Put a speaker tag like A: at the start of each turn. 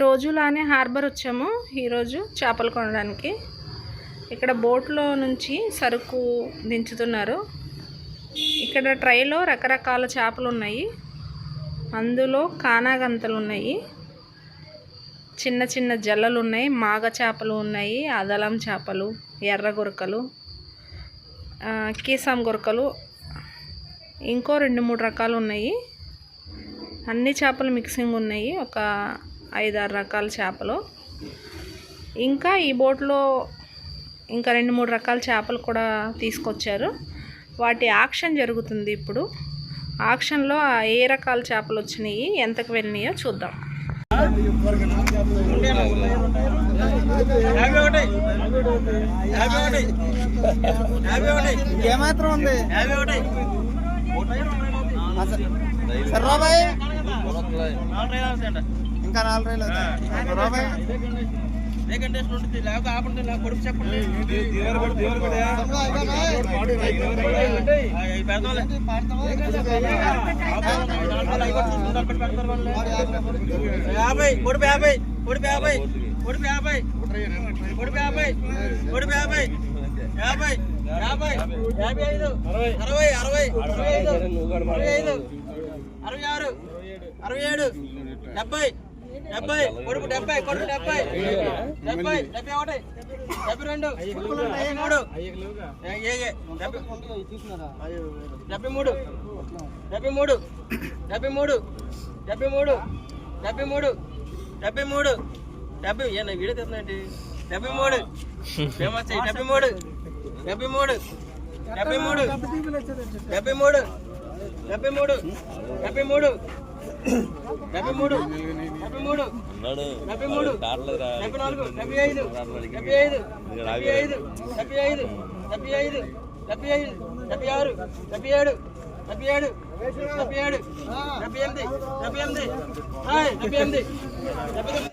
A: రోజులానే harbour వచ్చాము ఈరోజు చేపలు కొనడానికి. ఇక్కడ బోట్లో నుంచి సరుకు దించుతున్నారు. ఇక్కడ ట్రైలో రకరకాల చేపలు ఉన్నాయి. అందులో కానాగంతలు ఉన్నాయి. చిన్న చిన్న జల్లలు ఉన్నాయి. మాగ చేపలు ఉన్నాయి. అదలం చేపలు ఎర్ర గురకలు ఆ, కీసాం గురకలు ఇంకో రెండు మూడు రకాలు ఉన్నాయి. అన్ని చేపలు మిక్సింగ్ ఉన్నాయి. ఒక ఐదారు రకాల చేపలు. ఇంకా ఈ బోట్లో ఇంకా రెండు మూడు రకాల చేపలు కూడా తీసుకొచ్చారు. వాటి ఆక్షన్ జరుగుతుంది ఇప్పుడు. ఆక్షన్లో ఆ ఏ రకాల చేపలు వచ్చినాయి ఎంతకు వెళ్ళినాయో చూద్దాం.
B: ఏమాత్రం ఉంది? ఇంకా నాలుగు రైలు
C: లేకపోతే ఆపండి లేకపోతే కొడుకు చెప్పండి. యాభై కొడుపు యాభై కొడుపు యాభై కొడుపు యాభై కొడుపు యాభై కొడుపు యాభై యాభై అరవై. ఆరు అరవై ఏడు డెబ్బై డెబ్బై కొడుకు డెబ్బై కొడుకు డెబ్బై డెబ్బై డెబ్బై ఒకటి డెబ్బై రెండు డెబ్బై మూడు డెబ్బై మూడు డెబ్బై మూడు డెబ్బై మూడు డెబ్బై మూడు డెబ్బై మూడు డెబ్బై మూడు డెబ్బై ఏ నా వీడియో తెస్తున్నట్టు డెబ్బై మూడు ఫేమస్ డెబ్బై మూడు డెబ్బై మూడు. డెబ్బై మూడు. డెబ్బై మూడు. డెబ్బై మూడు. డెబ్బై మూడు. డెబ్బై మూడు. డెబ్బై మూడు. డెబ్బై మూడు. డెబ్బై నాలుగు. డెబ్బై ఐదు. డెబ్బై ఐదు. డెబ్బై ఐదు. డెబ్బై ఐదు. డెబ్బై ఐదు. డెబ్బై ఐదు. డెబ్బై ఆరు. డెబ్బై ఏడు. డెబ్బై ఏడు. డెబ్బై ఏడు. డెబ్బై ఎనిమిది. డెబ్బై ఎనిమిది. డెబ్బై ఎనిమిది. డెబ్బై